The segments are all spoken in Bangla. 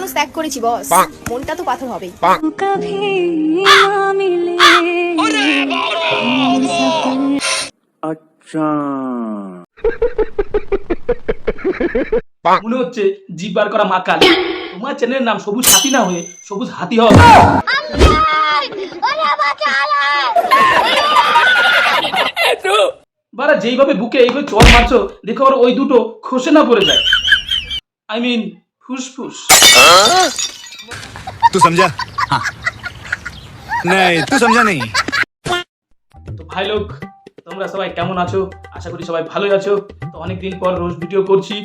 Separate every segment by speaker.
Speaker 1: মানুষ ত্যাগ করেছি বস মনটা তো পাথর
Speaker 2: আচ্ছা।
Speaker 3: মনে হচ্ছে জিভ বার করা তোমার চ্যানেলের নাম সবুজ হাতি না হয়ে সবুজ হাতি হবে বারা যেইভাবে বুকে এইভাবে চর মারছো দেখো ওই দুটো খসে না পড়ে যায়। আই মিন ফুসফুস।
Speaker 4: তুই সমঝা নাই তুই সমঝা নেই
Speaker 3: তো ভাই লোক তোমরা সবাই কেমন আছো? আশা করি সবাই ভালোই আছো। তো অনেকদিন পর রোজ ভিডিও করছি।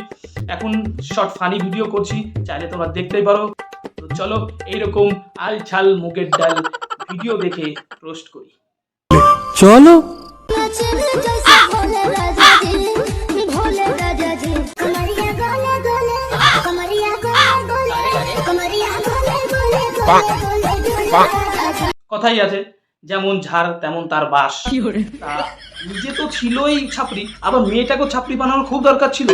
Speaker 3: এখন শর্ট ফানি ভিডিও করছি। চাইলে তোমরা দেখতেই পারো। তো চলো এইরকম আল ছাল মুগের ডাল ভিডিও দেখে রোস্ট করি।
Speaker 5: চলো।
Speaker 3: কথাই আছে যেমন ঝাড় তেমন তার বাস। নিজে তো ছিলই ছাপড়ি আবার মেয়েটাকেও ছাপড়ি বানানোর খুব দরকার ছিল।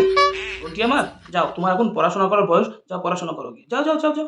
Speaker 3: ওটি আমার যাও তোমার এখন পড়াশোনা করার বয়স যাও পড়াশোনা করো গিয়ে। যাও যাও যাও যাও।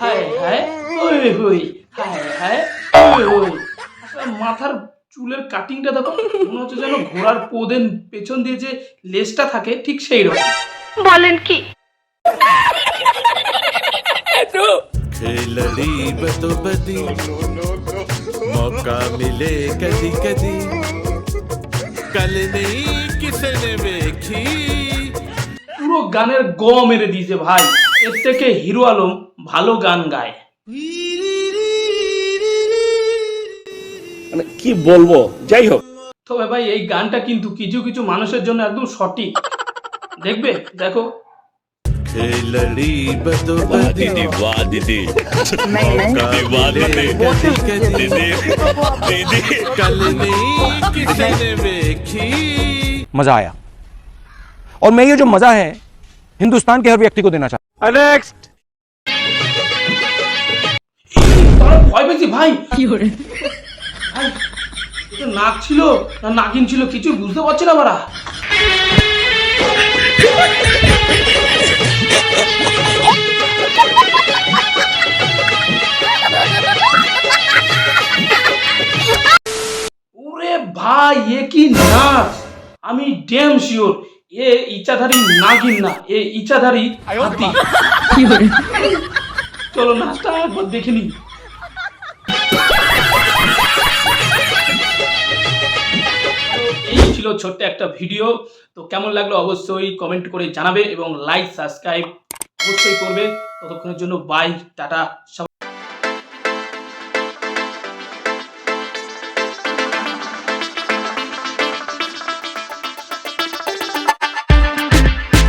Speaker 3: হায় হায় ওই হই হায় হায় ওই হই আসলে মাথার চুলের কাটিংটা দেখো মনে হচ্ছে যেন ঘোড়ার পোদের পেছন দিয়ে যে লেজটা থাকে ঠিক সেই রকম
Speaker 6: खेलड़ी बतो बदी मौका मिले कदी कदी कल नहीं किसने देखी
Speaker 3: পুরো গানের গ মেরে দিয়েছে ভাই এর থেকে হিরো আলম ভালো গান গায়
Speaker 7: মানে কি বলবো যাই হোক
Speaker 3: তবে ভাই এই গানটা কিন্তু কিছু কিছু মানুষের জন্য একদম সঠিক দেখবে দেখো
Speaker 6: खेलड़ी बतो बदी
Speaker 7: वाह दीदी
Speaker 6: मौका मिले कदी कदी कल नहीं किसने देखी
Speaker 8: मजा आया और मैं ये जो मजा है हिंदुस्तान के हर व्यक्ति को देना चाहता
Speaker 3: তারা ভয় পেয়েছি ভাই ভাই, এটা নাক ছিল না নাকিন ছিল কিছু বুঝতে পারছি না বারা ওরে ভাই এ কি নাচ আমি ড্যাম শিওর এ ইচ্ছাধারী নাগিন না এ ইচ্ছাধারী হাতি। চলো নাচটা একবার দেখে নিই। এই ছিল ছোট্ট একটা ভিডিও। তো কেমন লাগল অবশ্যই কমেন্ট করে জানাবে এবং লাইক সাবস্ক্রাইব অবশ্যই করবে। ততক্ষণের জন্য বাই টাটা